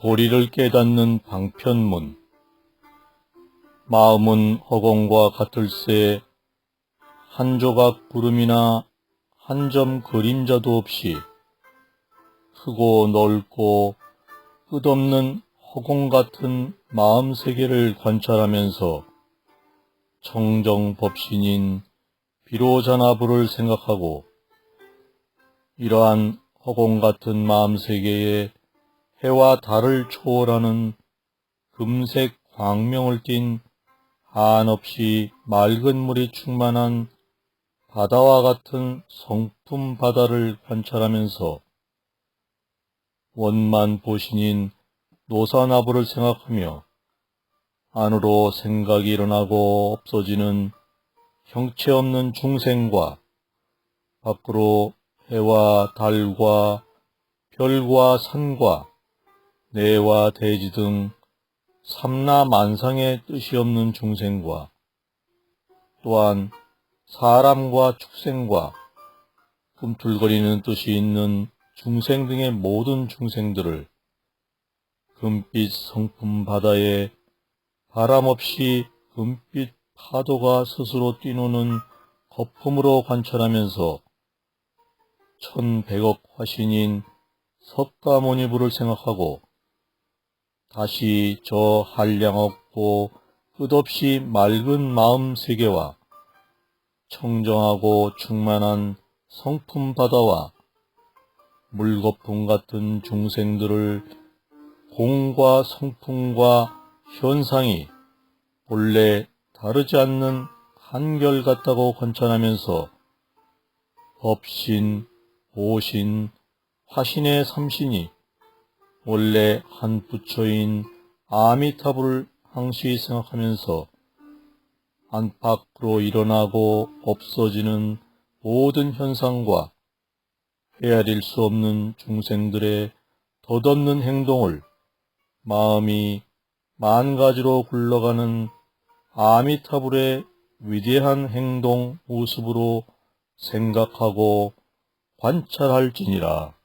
도리를 깨닫는 방편문. 마음은 허공과 같을세 한 조각 구름이나 한 점 그림자도 없이 크고 넓고 끝없는 허공 같은 마음 세계를 관찰하면서 청정법신인 비로자나부를 생각하고 이러한 허공 같은 마음 세계에 해와 달을 초월하는 금색 광명을 띤 한없이 맑은 물이 충만한 바다와 같은 성품 바다를 관찰하면서 원만 보신인 노사나부를 생각하며 안으로 생각이 일어나고 없어지는 형체 없는 중생과 밖으로 해와 달과 별과 산과 내와 대지 등 삼라 만상의 뜻이 없는 중생과 또한 사람과 축생과 꿈틀거리는 뜻이 있는 중생 등의 모든 중생들을 금빛 성품 바다에 바람 없이 금빛 파도가 스스로 뛰노는 거품으로 관찰하면서 천백억 화신인 석가모니부를 생각하고 다시 저 한량없고 끝없이 맑은 마음 세계와 청정하고 충만한 성품 바다와 물거품 같은 중생들을 공과 성품과 현상이 본래 다르지 않는 한결 같다고 관찰하면서 법신, 보신, 화신의 삼신이 원래 한 부처인 아미타불을 항시 생각하면서 안팎으로 일어나고 없어지는 모든 현상과 헤아릴 수 없는 중생들의 덧없는 행동을 마음이 만 가지로 굴러가는 아미타불의 위대한 행동 모습으로 생각하고 관찰할지니라.